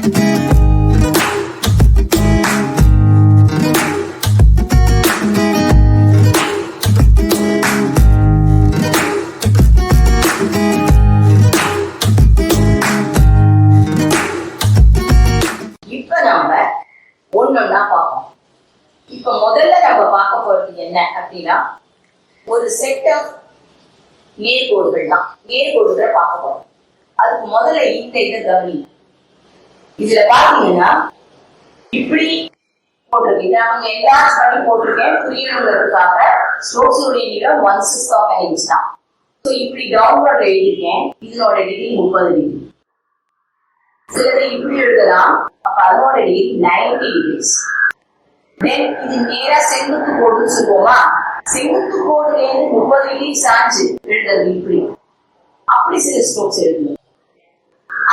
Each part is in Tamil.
இப்ப நாம ஒன்னொன்னா பார்ப்போம். இப்ப முதல்ல நம்ம பார்க்க போறது என்ன அப்படின்னா ஒரு செட் ஆஃப் நேர்கோடுகள் தான் நேர்கோடுகளை பார்க்க போறோம். அதுக்கு முதல்ல இந்த இதை கவனி இதுல பாத்தீங்கன்னா இப்படி போட்டிருக்கு இதை அவங்க எல்லா பண்ணி போட்டிருக்கேன். புரியணுங்கிறதுக்காக ஸ்ட்ரோக்ஸுடைய நீளம் ஒன் சிக்ஸ் ஆஃப் இன்ச் தான். ஸோ இப்படி டவுன்வர்ட் எழுதியிருக்கேன். இதனோட டிகிரி முப்பது டிகிரி சிலது இப்படி எழுதலாம். அப்போ அதனோட டிகிரி நைன்டி டிகிரிஸ் தென் இது நேரா செங்குத்து கோடுன்னு சொல்லுவோமா? செங்குத்து கோடுல முப்பது டிகிரி சாஞ்சு எழுதுறது இப்படி. அப்படி சில ஸ்ட்ரோக்ஸ் எழுதணும்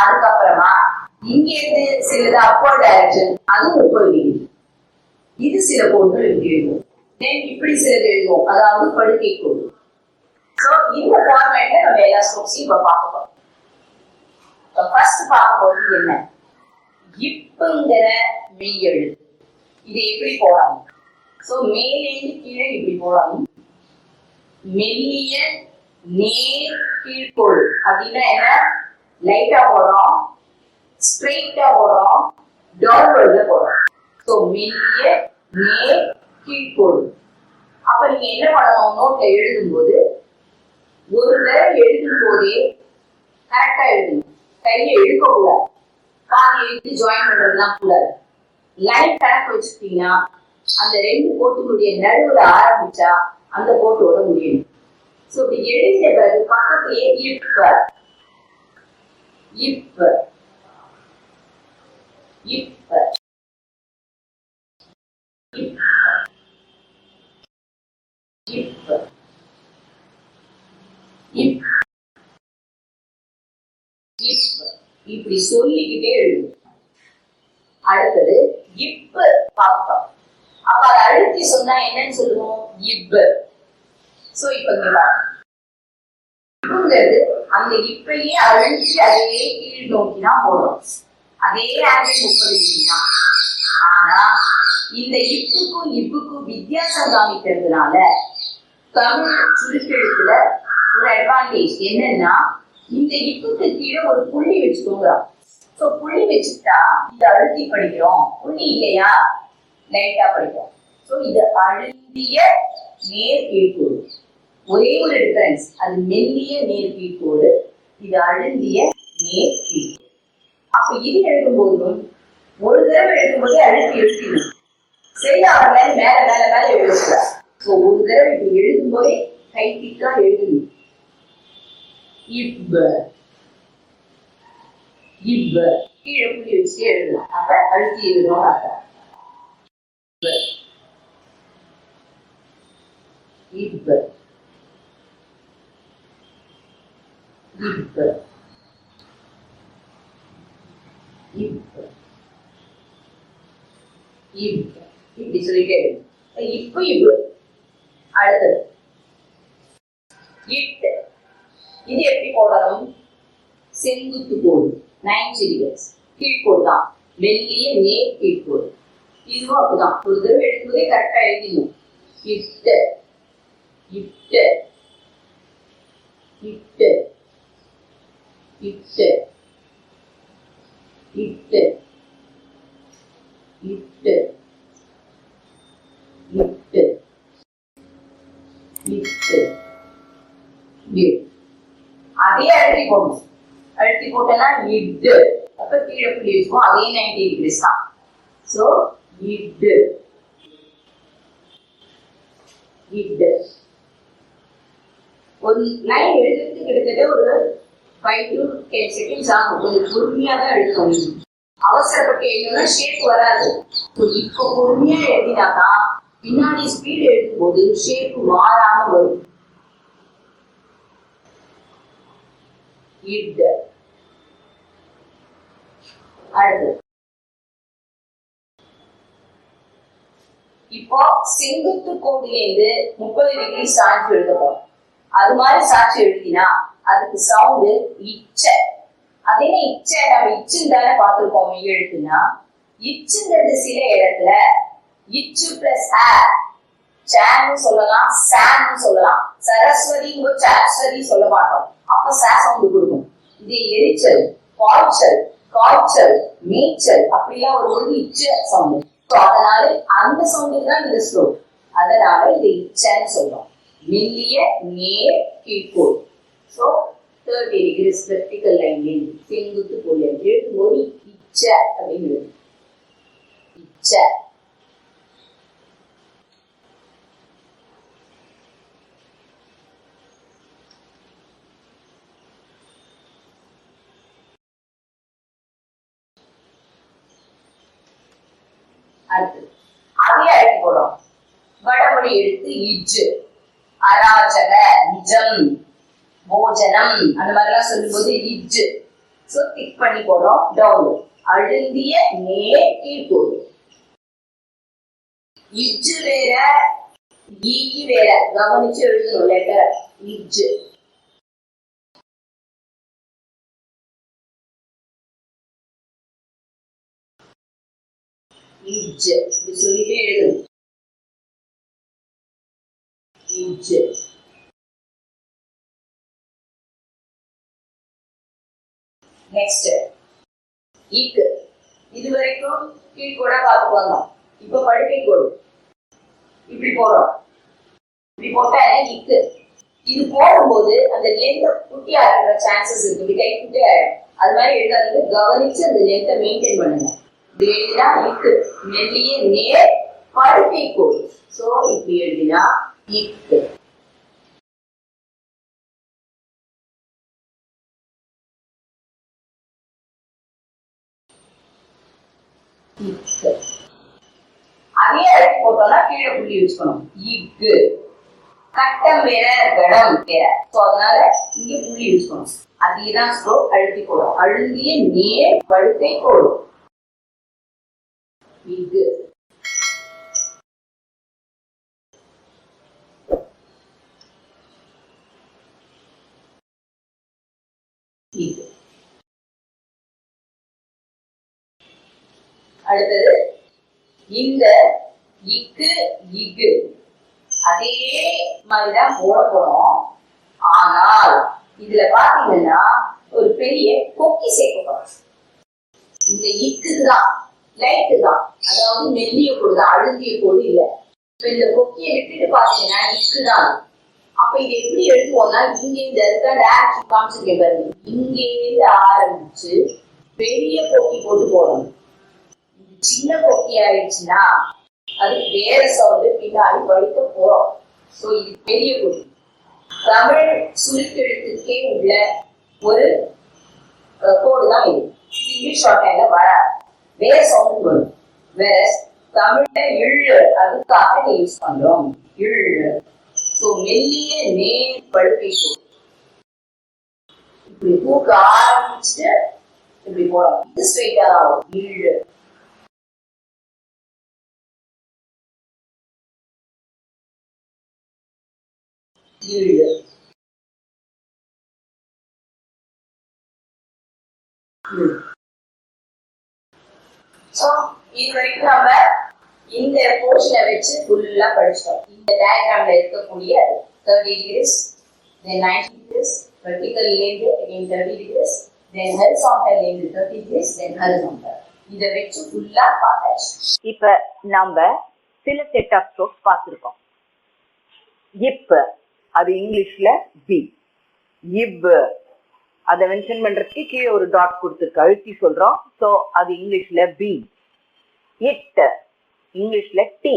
அதுக்கப்புறமா இங்க இருந்து சிலது அப்பர் டைரக்ஷன் அதுவும் முப்பது டிகிரி இது சில கோடுகள் இப்படி எழுதுவோம் தென் இப்படி சிலது எழுதுவோம் அதாவது படுக்கை கோடு. ஸோ இந்த ஃபார்மேட்ல நம்ம எல்லா ஸ்டோக்ஸையும் இப்போ பார்க்க போறோம். ஃபர்ஸ்ட் பார்க்க போறது என்ன? இப்புங்கிற மெய்யெழு. இது எப்படி போடணும்? ஸோ மேலேந்து கீழே இப்படி போடணும். மெல்லிய நேர் கீழ்கோள் அப்படின்னா என்ன? லைட்டா போடுறோம். ஸ்ட்ரெயிட்டா போடுறோம் டவுன்வர்ட்ல போறோம். சோ மெல்லிய நேர் போடும் அப்ப நீங்க என்ன பண்ணணும்? நோட்ல எழுதும்போது ஒரு தடவை எழுதும் போதே கரெக்டா எழுதணும் கையை எடுக்க கூடாது கால் எழுதி ஜாயின் பண்றதுலாம் கூடாது. லைன் கணக்கு வச்சுக்கிட்டீங்கன்னா அந்த ரெண்டு கோட்டுகளுடைய நடுவுல ஆரம்பிச்சா அந்த கோட்டோட முடியும். சோ இப்படி எழுதிய பிறகு பக்கத்திலேயே இப்ப இப்ப இப்ப இப்ப இப்ப இப்படி சொல்லிக்கிட்டே எழுதும் அடுத்தது இப்ப பாப்பா அப்ப அதை அழுத்தி சொன்னா என்னன்னு சொல்லுவோம் இப்ப சோ இப்ப இங்க அந்த இப்பையே அழுத்தி அதையே கீழ் நோக்கி தான் போடும் அதே ஆங்கிள் முப்பது டிகிரி தான் ஆனா இந்த இப்புக்கும் இப்புக்கும் வித்தியாசம் காமிக்கிறதுனால தமிழ் சுருக்கெழுத்துல ஒரு அட்வான்டேஜ் என்னன்னா இந்த இப்புக்கு கீழே ஒரு புள்ளி வச்சுக்கோங்க சோ புள்ளி வச்சுட்டா இது அழுத்தி படிக்கிறோம். புள்ளி இல்லையா? லைட்டா படிக்கிறோம் சோ இது அழுந்திய நேர் கீழ்கோடு ஒரே ஒரு டிஃபரன்ஸ் அது மெல்லிய நேர் கீழ்கோடு இது அழுந்திய நேர் கீழ்கோடு அப்ப இது எழுதும் போதும் ஒரு தடவை எழுதும்போது அழுத்தி எழுதிடணும் சரியா மேல மேல மேல எழுதக்கூடாது ஸோ ஒரு தடவை இப்படி எழுதும் போதே கை திக்கா எழுதணும் இப்ப இப்ப கீழே புள்ளி வச்சு எழுதணும் அப்ப அழுத்தி எழுதணும் அர்த்தம். இப்ப இப்ப. இப்ப இப்ப இப்படி சொல்லிட்டே இருக்கு. இப்ப இவ்வளவு. அடுத்தது. இட்டு. இது எப்படி போடணும்? செங்குத்து கோடு. நைன் டிகிரிஸ் கீழ்கோடு தான். மெல்லிய நேர் கீழ்கோடு. இதுவும் அப்படிதான். ஒரு தடவை எழுதும்போதே கரெக்டா எழுதிடணும். இட்டு. இட்டு. இட்டு. இட்டு. இட்டு இட்டு இட்டு இட்டு அதே அழுத்தி போடணும். அழுத்தி போட்டனா இட்டு அப்ப கீழே புள்ளி வச்சுக்கோ அதே நைன்டி டிகிரிஸ் தான். ஸோ இட்டு இட்டு ஒரு லைன் எழுதுறதுக்கு கிட்டத்தட்ட ஒரு ஃபைவ் டு டென் செகண்ட்ஸ் ஆகும் கொஞ்சம் பொறுமையா தான் எழுதணும் அவசரப்பட்டு எழுதணும்னா ஷேப் வராது. இப்போ பொறுமையா எழுதினாதான் பின்னாடி ஸ்பீடு எழுதும்போது ஷேப் மாறாம வரும். இட். அடுத்து. இப்போ செங்குத்து கோடுலேருந்து முப்பது டிகிரி சாய்ச்சி எழுதுவோம் அது மாதிரி சாட்சி எழுதினா அதுக்கு சவுண்டு இச்ச. அதே இச்ச நம்ம இச்சுன்னு தானே பார்த்துருக்கோம் மெய் எழுத்துனா இச்சுங்கிறது சில இடத்துல இச்சு பிளஸ் ஆ சேன்னு சொல்லலாம் சான்னு சொல்லலாம். சரஸ்வதி சாஸ்வதி சொல்ல மாட்டோம். அப்ப சா சவுண்டு கொடுக்கும். இது எரிச்சல் காய்ச்சல் காய்ச்சல் மேய்ச்சல் அப்படிலாம் ஒரு ஒரு இச்ச சவுண்ட் அதனால அந்த சவுண்டுக்கு தான் இந்த ஸ்லோ அதனால இது இச்சன்னு சொல்றோம். மெல்லிய நேர் கீழ்கோள். ஸோ தேர்ட்டி டிகிரிஸ் வெர்டிக்கல் லைனில் செங்குத்து போல எழுதும்போது இச்ச அப்படின்னு எழுதும். இச்ச. அடுத்து அதே அழைப்பு போடும் வடமொழி எடுத்து இஜ்ஜு. அராஜக நிஜம். போஜனம். அந்த மாதிரிலாம் சொல்லும்போது இஜ்ஜு. ஸோ டிக் பண்ணி போடுறோம். டவுன் அழுந்திய நே கீழ்கோடு இஜ்ஜு வேற ஈ வேற. கவனிச்சு எழுதணும் லெட்டர் இஜ்ஜு. இஜ் சொல்லிட்டே எழுதணும். இஜ் நெக்ஸ்ட் ஈக்கு. இது வரைக்கும் கீழ்கூட பார்த்து வந்தோம் இப்ப படுக்கை கோடு. இப்படி போறோம். இப்படி போட்டா இக்கு இது போடும்போது அந்த லெந்த குட்டியா இருக்கிற சான்சஸ் இருக்கு. இப்படி கை குட்டி ஆயிடும். அது மாதிரி எழுதாதீங்க கவனிச்சு அந்த லெந்த மெயின்டைன் பண்ணுங்க. இப்படி எழுதினா இக்கு மெல்லிய நேர் படுக்கை கோடு. சோ இப்படி எழுதினா இக்கு அதே அழைப்பு போட்டோம்னா கீழே புள்ளி யூஸ் பண்ணும் இக்கு கட்டம் வேற கடம் வேற. ஸோ அதனால இங்க புள்ளி யூஸ் பண்ணும் அதே தான் ஸ்ட்ரோக் அழுத்தி போடும். அழுந்திய நேர் படுக்கை கோடு இக்கு இக்கு அடுத்தது இந்த இக்கு இக்கு அதே மாதிரிதான் போட போறோம். ஆனால் இதுல பாத்தீங்கன்னா ஒரு பெரிய கொக்கி சேர்க்க போறோம். இந்த இக்கு தான் லைட்டு தான் அதாவது மெல்லிய கோடு தான் அழுந்திய கோடு இல்ல. இப்ப இந்த கொக்கியை விட்டுட்டு பாத்தீங்கன்னா இக்கு தான் அப்ப இது எப்படி எழுதுவோம்னா இங்க இந்த இருக்க டேரக்ட் காமிச்சிருக்கேன் பாருங்க. இங்கே இருந்து ஆரம்பிச்சு பெரிய கொக்கி போட்டு போடணும். சின்ன கொக்கி ஆயிடுச்சுன்னா அது வேற சவுண்டு பின்னாடி படிக்க போறோம். ஸோ இது பெரிய கொடி தமிழ் சுருக்கெழுத்துக்கே உள்ள ஒரு கோடு தான் இது. இது இங்கிலீஷ் ஷார்ட்ஹேண்ட்ல வராது. வேற சவுண்ட் வரும். வேற தமிழ்ல இழு அதுக்காக யூஸ் பண்றோம். இழு ஸோ மெல்லிய நேர் படுக்கை கோடு இப்படி தூக்க ஆரம்பிச்சுட்டு இப்படி போலாம் இது ஸ்ட்ரெயிட்டா தான் வரும். இழு கீழே ஸோ இது வரைக்கும் நம்ம இந்த போர்ஷனை வச்சு ஃபுல்லா படிச்சோம் இந்த டயக்ராம்ல இருக்கக்கூடிய thirty degrees then ninety degrees வெர்டிகல்லேருந்து again thirty degrees then ஹரிசாண்டல்லேருந்து தேர்ட்டி டிகிரிஸ் தென் ஹரிசாண்டல் இதை வச்சு ஃபுல்லா பார்த்தாச்சு. இப்ப நம்ம சில செட் ஆஃப் ஸ்ட்ரோக்ஸ் பார்த்துருக்கோம். இப்போ அது இங்கிலீஷ்ல பி இப் அதை மென்ஷன் பண்றதுக்கு கீழே ஒரு டாட் கொடுத்துருக்கு. அழுத்தி சொல்றோம். ஸோ அது இங்கிலீஷ்ல பி இட். இங்கிலீஷ்ல டி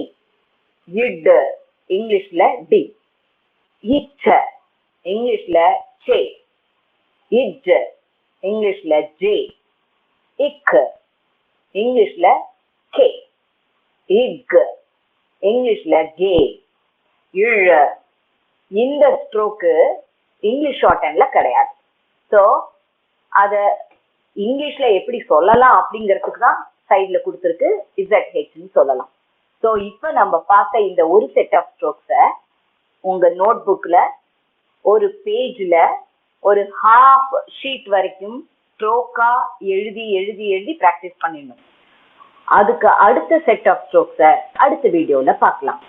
இட். இங்கிலீஷ்ல டி இச்ச இங்கிலீஷ்ல சே இஜ் இங்கிலீஷ்ல ஜே இக். இங்கிலீஷ்ல கே இக். இங்கிலீஷ்ல கே இழ. இந்த ஸ்ட்ரோக்கு இங்கிலீஷ் ஷார்ட் ஹேண்ட்ல கிடையாது. ஸோ அதை இங்கிலீஷ்ல எப்படி சொல்லலாம் அப்படிங்கிறதுக்கு தான் சைட்ல கொடுத்துருக்கு இசட் ஹெச்னு சொல்லலாம். ஸோ இப்போ நம்ம பார்த்த இந்த ஒரு செட் ஆஃப் ஸ்ட்ரோக்ஸை உங்க நோட் புக்ல ஒரு பேஜில் ஒரு ஹாஃப் ஷீட் வரைக்கும் ஸ்ட்ரோக்கா எழுதி எழுதி எழுதி ப்ராக்டிஸ் பண்ணிடணும். அதுக்கு அடுத்த செட் ஆஃப் ஸ்ட்ரோக்ஸை அடுத்த வீடியோவில் பார்க்கலாம்.